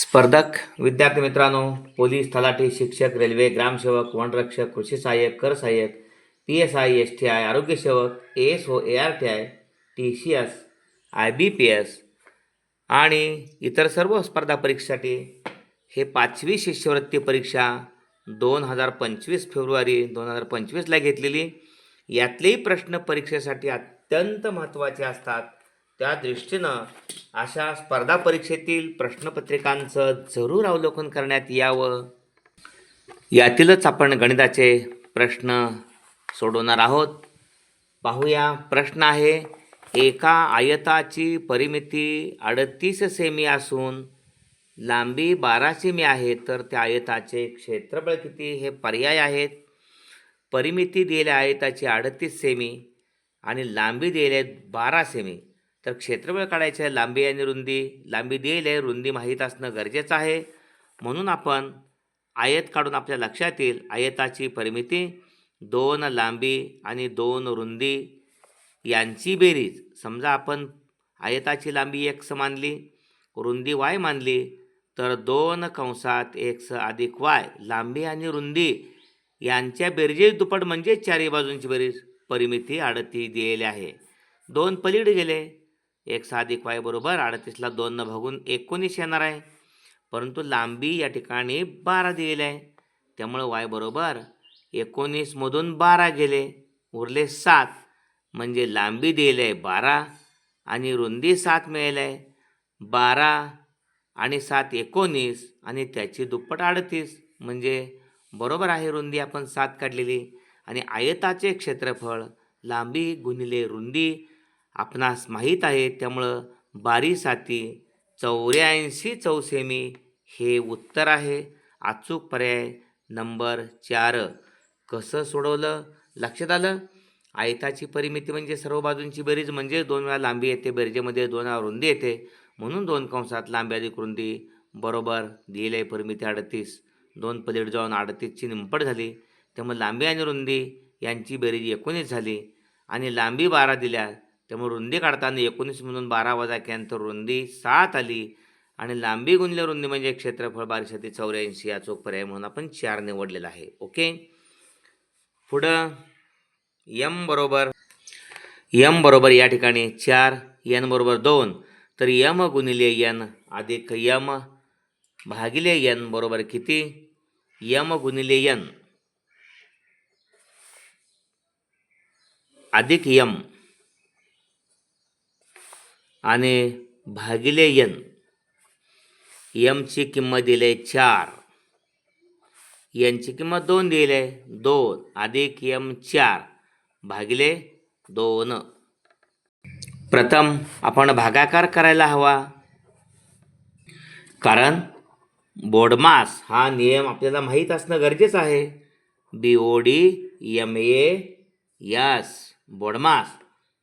स्पर्धक विद्यार्थी मित्रांनो पोलीस तलाठी शिक्षक रेल्वे ग्रामसेवक वनरक्षक कृषी सहाय्यक कर सहाय्यक P S I S T I आरोग्यसेवक A S O A R T I T C S I B P S आणि इतर सर्व स्पर्धा परीक्षेसाठी हे पाचवी शिष्यवृत्ती परीक्षा दोन हजार पंचवीस फेब्रुवारी दोन हजार पंचवीसला घेतलेली. यातलेही प्रश्न परीक्षेसाठी अत्यंत महत्त्वाचे असतात. त्या दृष्टीनं अशा स्पर्धा परीक्षेतील प्रश्नपत्रिकांचं जरूर अवलोकन करण्यात यावं. यातीलच आपण गणिताचे प्रश्न सोडवणार आहोत. पाहूया प्रश्न आहे एका आयताची परिमिती अडतीस सेमी असून लांबी बारा सेमी आहे तर त्या आयताचे क्षेत्रफळ किती हे पर्याय आहेत. परिमिती दिलेल्या आयताची अडतीस सेमी आणि लांबी दिलेली आहे बारा सेमी. तर क्षेत्रफळ काढायचे आहे लांबी आणि रुंदी. लांबी देईल आहे रुंदी माहीत असणं गरजेचं आहे. म्हणून आपण आयत काढून आपल्या लक्षात येईल आयताची परिमिती दोन लांबी आणि दोन रुंदी यांची बेरीज. समजा आपण आयताची लांबी एक्स मानली रुंदी वाय मानली तर दोन कंसात एक्स अधिक वाय लांबी आणि रुंदी यांच्या बेरजेस दुप्पट म्हणजे चारही बाजूंची बेरीज परिमिती आडती दिलेली आहे. दोन पलीड गेले एक सहा अधिक वाय बरोबर अडतीसला दोननं भागून एकोणीस येणार आहे. परंतु लांबी या ठिकाणी बारा दिलेली आहे. त्यामुळं वाय बरोबर एकोणीसमधून बारा गेले. उरले सात म्हणजे लांबी दिलेली आहे बारा आणि रुंदी सात मिळेल आहे. बारा आणि सात एकोणीस आणि त्याची दुप्पट अडतीस म्हणजे बरोबर आहे रुंदी आपण सात काढलेली. आणि आयताचे क्षेत्रफळ लांबी गुणिले रुंदी आपणास माहीत आहे त्यामुळं बारीसाती चौऱ्याऐंशी चौसेमी हे उत्तर आहे. अचूक पर्याय नंबर चार. कसं सोडवलं? लक्षात आलं? आयताची परिमिती म्हणजे सर्व बाजूंची बेरीज म्हणजे दोन वेळा लांबी येते बेरजेमध्ये दोन वेळा रुंदी येते. म्हणून दोन कंसात लांबी अधिक रुंदी बरोबर दिले परिमिती अडतीस. दोन पलीड जाऊन अडतीसची निंपट झाली. त्यामुळे लांबी आणि रुंदी यांची बेरीज एकोणीस झाली. आणि लांबी बारा दिल्या त्यामुळे रुंदी काढताना एकोणीसमधून बारा वजा केल्यानंतर रुंदी सात आली. आणि लांबी गुणल्या रुंदी म्हणजे क्षेत्रफळ बारीशे ते चौऱ्याऐंशी या चोख पर्याय म्हणून आपण चार निवडलेला आहे. ओके? पुढं यम बरोबर यम बरोबर या ठिकाणी चार यन बरोबर दोन. तर यम गुणिले यन अधिक यम भागिले यन बरोबर किती? यम गुणिले यन. अधिक यम. आणि भागिले यन यमची किंमत दिली आहे चार. यांची किंमत दोन दिली आहे दोन. अधिक यम चार भागिले दोन. प्रथम आपण भागाकार करायला हवा. कारण बोडमास हा नियम आपल्याला माहीत असणं गरजेचं आहे. B O D M A S BODMAS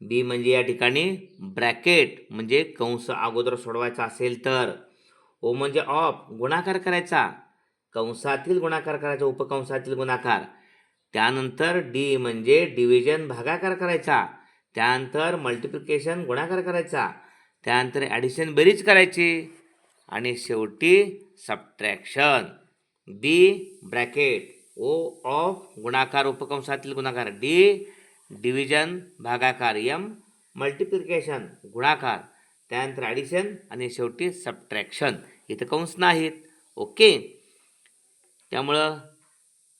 B म्हणजे या ठिकाणी ब्रॅकेट म्हणजे कंस अगोदर सोडवायचा असेल तर. ओ म्हणजे ऑफ गुणाकार करायचा. कंसातील गुणाकार करायचा उपकंसातील गुणाकार. त्यानंतर डी म्हणजे डिव्हिजन भागाकार करायचा. त्यानंतर मल्टिप्लिकेशन गुणाकार करायचा. त्यानंतर ॲडिशन बेरीज करायची. आणि शेवटी subtraction. B bracket O of गुणाकार उपकंसातील गुणाकार. डी डिव्हिजन भागाकार यम मल्टिप्लिकेशन गुणाकार त्यानंतर ॲडिशन आणि शेवटी सबट्रॅक्शन इथं कंस नाहीत. ओके. त्यामुळं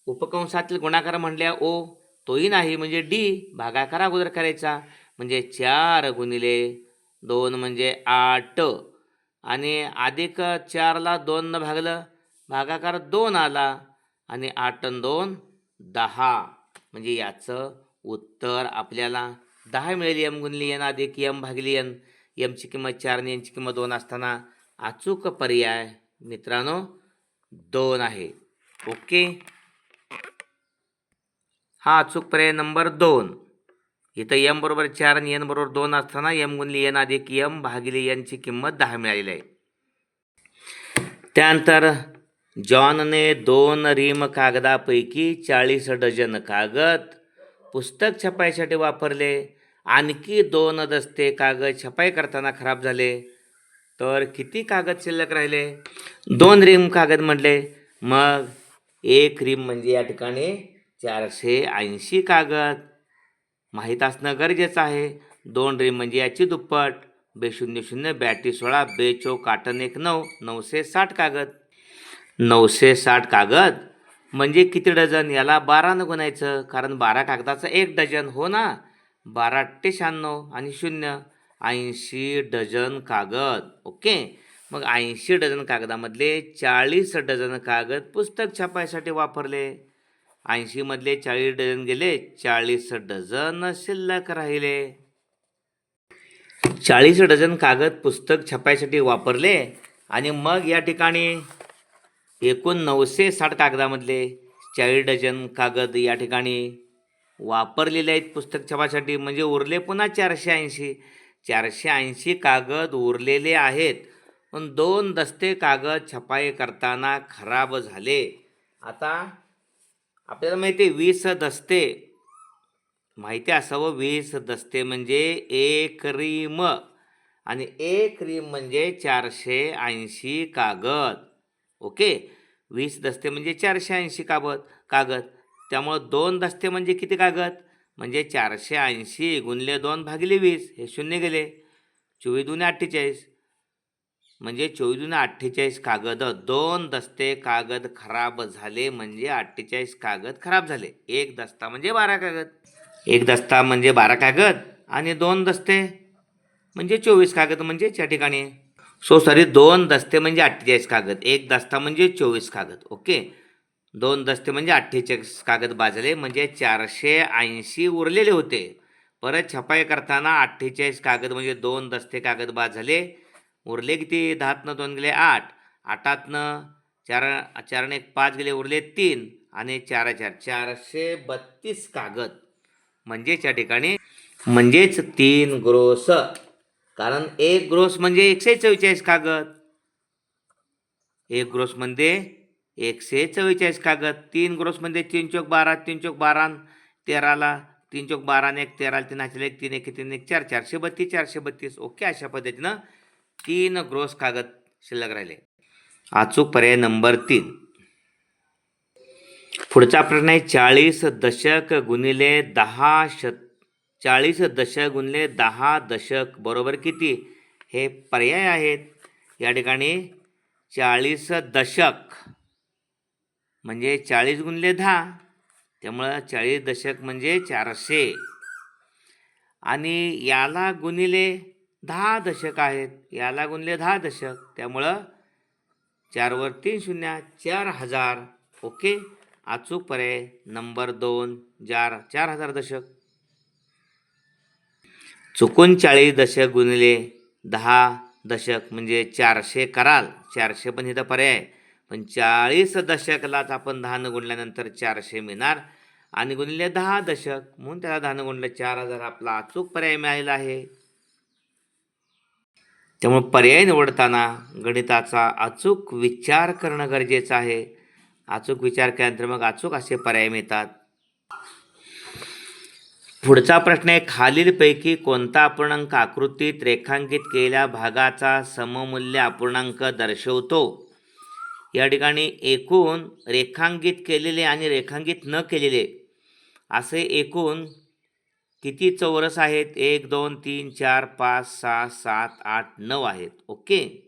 उपकंसातील गुणाकार म्हणल्या ओ तोही नाही. म्हणजे डी भागाकार अगोदर करायचा. म्हणजे चार गुणिले दोन म्हणजे आठ. आणि अधिक चारला दोननं भागलं. भागाकार दोन आला. आणि आठ दोन दहा. म्हणजे याचं उत्तर आपल्याला दहा मिळेल यम गुणिले एन अधिक यम भागिले एन यमची किंमत चार आणि यांची किंमत दोन असताना अचूक पर्याय मित्रांनो दोन आहे. ओके? हा अचूक पर्याय नंबर दोन. इथं यम बरोबर चार आणि एन बरोबर दोन असताना यम गुणली एन अधिक यम भागिले एनची किंमत दहा मिळालेली आहे. त्यानंतर जॉनने दोन रिम कागदापैकी चाळीस डझन कागद पुस्तक छपाईसाठी वापरले. आणखी दोन दस्ते कागद छपाई करताना खराब झाले. तर किती कागद शिल्लक राहिले? दोन रिम कागद म्हटले. मग एक रिम म्हणजे या ठिकाणी चारशे ऐंशी कागद. माहीत असणं गरजेचं आहे. दोन रिम म्हणजे याची दुप्पट. बे शून्य शून्य बॅटी सोळा बे काटन एक नऊ नऊशे साठ कागद. नऊशे साठ कागद? म्हणजे किती डझन? याला बारानं गुणायचं कारण बारा कागदाचं एक डझन. हो ना? बारा अठ्ठे शहाण्णव आणि शून्य. ऐंशी डझन कागद. ओके? मग ऐंशी डझन कागदामधले चाळीस डझन कागद पुस्तक छापायसाठी वापरले. ऐंशीमधले चाळीस डझन गेले चाळीस डझन शिल्लक राहिले. चाळीस डझन कागद पुस्तक छापायसाठी वापरले आणि मग या ठिकाणी एकूण नऊशे साठ कागदामधले चाळीस डझन कागद या ठिकाणी वापरलेले आहेत पुस्तक छापासाठी. म्हणजे उरले पुन्हा चारशे ऐंशी. चारशे ऐंशी कागद उरलेले आहेत. पण दोन दस्ते कागद छपाई करताना खराब झाले. आता आपल्याला माहिती आहे वीस दस्ते. माहिती असावं वीस दस्ते म्हणजे एक रीम. आणि एक रीम म्हणजे चारशे ऐंशी कागद. ओके? वीस दस्ते म्हणजे चारशे ऐंशी कागद कागद. त्यामुळं दोन दस्ते म्हणजे किती कागद? म्हणजे चारशे ऐंशी गुणले दोन भागिले वीस. हे शून्य गेले. चोवीस दुने अठ्ठेचाळीस. म्हणजे चोवीस दुने अठ्ठेचाळीस कागद. दोन दस्ते कागद खराब झाले म्हणजे अठ्ठेचाळीस कागद खराब झाले. एक दस्ता म्हणजे बारा कागद. एक दस्ता म्हणजे बारा कागद आणि दोन दस्ते म्हणजे चोवीस कागद म्हणजे त्या ठिकाणी. सो सॉरी दोन दस्ते म्हणजे अठ्ठेचाळीस कागद एक दस्ता म्हणजे चोवीस कागद ओके? दोन दस्ते म्हणजे अठ्ठेचाळीस कागद बाजले म्हणजे चारशे ऐंशी उरलेले होते. परत छपाई करताना अठ्ठेचाळीस कागद म्हणजे दोन दस्ते कागद बाद झाले उरले किती? दहातनं दोन गेले आठ आठातनं चार चारने एक पाच गेले उरले तीन आणि चार चार चारशे बत्तीस कागद. म्हणजेच या ठिकाणी म्हणजेच तीन ग्रोस. कारण एक ग्रोस म्हणजे एकशे चव्वेचाळीस कागद. एक ग्रोस म्हणजे एकशे चव्वेचाळीस कागद. तीन ग्रोस म्हणजे तीन चौक बारा तीन चौक बारा तेराला तीन चौक बारा एक तेराला तीन हाचले एक तीन एक तीन एक चार चारशे बत्तीस चारशे बत्तीस. ओके अशा पद्धतीनं तीन ग्रोस कागद शिल्लक राहिले. अचूक पर्याय नंबर तीन. पुढचा प्रश्न आहे चाळीस दशक गुणिले दहा शत चाळीस दशक गुणले दहा दशक बरोबर किती? हे पर्याय आहेत. या ठिकाणी चाळीस दशक म्हणजे चाळीस गुणले दहा. त्यामुळं चाळीस दशक म्हणजे चारशे. आणि याला गुणिले दहा दशक आहेत. याला गुणले दहा दशक. त्यामुळं चारवर तीन शून्य चार हजार. ओके? अचूक पर्याय नंबर दोन चार चार हजार दशक. चुकून चाळीस दशक गुणिले दहा दशक म्हणजे चारशे कराल. चारशे पण इथं पर्याय पण चाळीस दशकलाच आपण दहानं गुणल्यानंतर चारशे मिळणार आणि गुणिले दहा दशक म्हणून त्याला दहानं गुणलं चार हजार आपला अचूक पर्याय मिळालेला आहे. त्यामुळे पर्याय निवडताना गणिताचा अचूक विचार करणं गरजेचं आहे. अचूक विचार केल्यानंतर मग अचूक असे पर्याय मिळतात. पुढचा प्रश्न आहे खालीलपैकी कोणता अपूर्णांक आकृतीत रेखांकित केलेल्या भागाचा सममूल्य अपूर्णांक दर्शवतो? या ठिकाणी एकूण रेखांकित केलेले आणि रेखांकित न केलेले असे एकूण किती चौरस आहेत? एक दोन तीन चार पाच सहा सात आठ नऊ आहेत. ओके?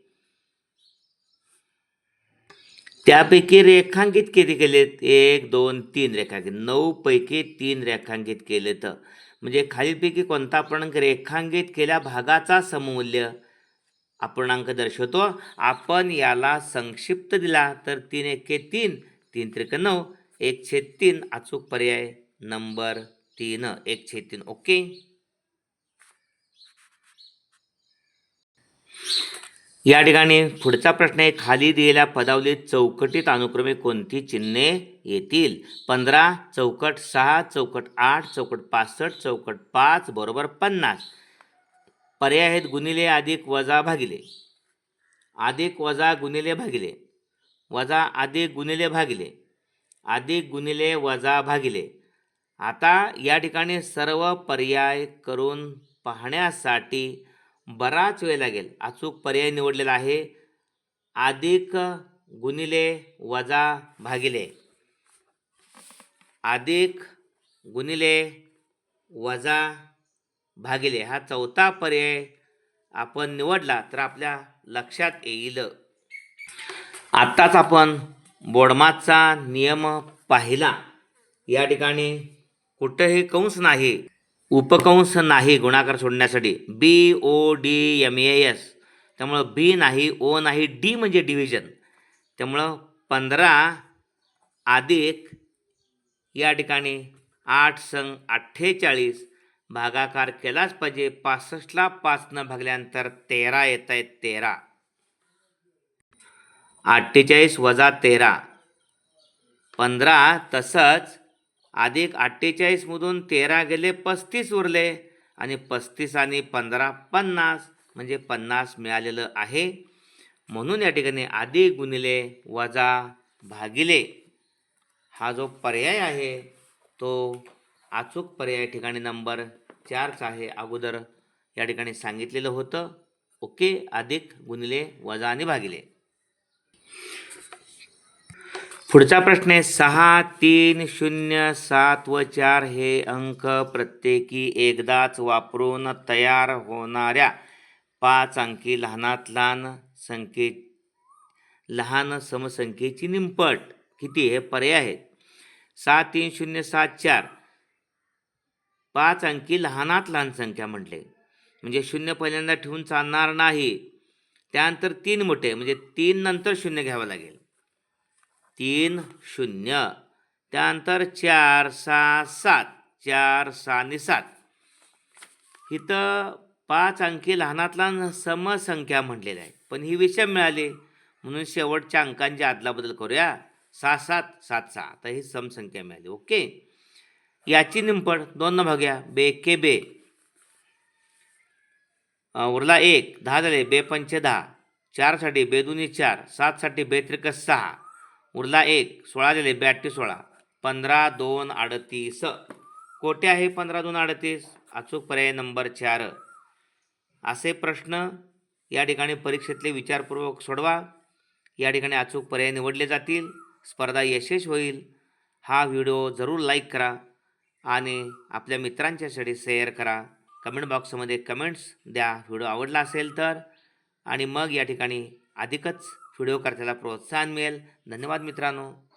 त्यापैकी रेखांकित किती केलेत? एक दोन तीन रेखांकित. नऊ पैकी तीन रेखांकित केलेत. म्हणजे खालीलपैकी कोणता अपूर्णांक रेखांकित केल्या भागाचा सममूल्य अपूर्णांक दर्शवतो? आपण याला संक्षिप्त दिला तर तीन एके तीन तीन त्रिक नऊ एक छेद तीन. अचूक पर्याय नंबर तीन. एक छेद तीन. ओके? या ठिकाणी पुढचा प्रश्न आहे खाली दिलेल्या पदावलीत चौकटीत अनुक्रमे कोणती चिन्हे येतील? पंधरा चौकट सहा चौकट आठ चौकट पासष्ट चौकट पाच बरोबर पन्नास. पर्याय आहेत गुणिले अधिक वजा भागिले. अधिक वजा गुणिले भागिले. वजा अधिक गुणिले भागिले. अधिक गुणिले वजा भागिले. आता या ठिकाणी सर्व पर्याय करून पाहण्यासाठी बराच वेळ लागेल. अचूक पर्याय निवडलेला आहे. अधिक गुणिले वजा भागिले. अधिक गुणिले वजा भागिले. हा चौथा पर्याय आपण निवडला तर आपल्या लक्षात येईल. आत्ताच आपण बोडमाचा नियम पाहिला. या ठिकाणी कुठंही कंस नाही. उपकंस नाही गुणाकार सोडण्यासाठी B O D M A S त्यामुळं बी नाही ओ नाही डी म्हणजे डिव्हिजन त्यामुळं पंधरा अधिक या ठिकाणी आठ संग अठ्ठेचाळीस भागाकार केलाच पाहिजे. पासष्टला पाचनं भागल्यानंतर तेरा येत आहेत तेरा. अठ्ठेचाळीस वजा तेरा. पंधरा तसंच अधिक अठ्ठेचाळीसमधून तेरा गेले पस्तीस उरले. आणि पस्तीस आणि पंधरा पन्नास म्हणजे पन्नास मिळालेलं आहे. म्हणून या ठिकाणी अधिक गुणिले वजा भागिले. हा जो पर्याय आहे तो अचूक पर्याय ठिकाणी नंबर चारचा आहे. अगोदर या ठिकाणी सांगितलेलं होतं. ओके अधिक गुणिले वजा आणि भागिले. पुढचा प्रश्न आहे सहा तीन शून्य सात व चार हे अंक प्रत्येकी एकदाच वापरून तयार होणाऱ्या पाच अंकी लहानात लहान संख्ये लहान समसंख्येची निंपट. किती हे? पर्याय आहेत. सात तीन शून्य सात चार. पाच अंकी लहानात लहान संख्या म्हटले. म्हणजे शून्य पहिल्यांदा ठेवून चालणार नाही. त्यानंतर तीन मोठे म्हणजे तीन नंतर शून्य घ्यावं लागेल. तीन शून्य. त्यानंतर चार सहा सात चार सहा आणि सात. इथं पाच अंकी लहानातला समसंख्या म्हटलेली आहेत पण ही विषम मिळाली. म्हणून शेवटच्या अंकांची अदलाबदल करूया. सहा सात सात सहा. आता ही समसंख्या मिळाली. ओके? याची निंपड दोन भाग्या. बे के बे. उरला एक. दहा झाले. बे पंचे दहा. चारसाठी बेदुनी चार. सातसाठी बेत्रिक सहा. उरला एक सोळा दिले ब्याऐंशी सोळा. पंधरा दोन अडतीस. कोठे आहे पंधरा दोन अडतीस? अचूक पर्याय नंबर चार. असे प्रश्न या ठिकाणी परीक्षेतले विचारपूर्वक सोडवा. या ठिकाणी अचूक पर्याय निवडले जातील. स्पर्धा यशस्वी होईल. हा व्हिडिओ जरूर लाईक करा आणि आपल्या मित्रांच्यासाठी शेअर करा. कमेंट बॉक्समध्ये कमेंट्स द्या. व्हिडिओ आवडला असेल तर. आणि मग या ठिकाणी अधिकच व्हिडिओ करताना प्रोत्साहन मिळेल. धन्यवाद मित्रांनो.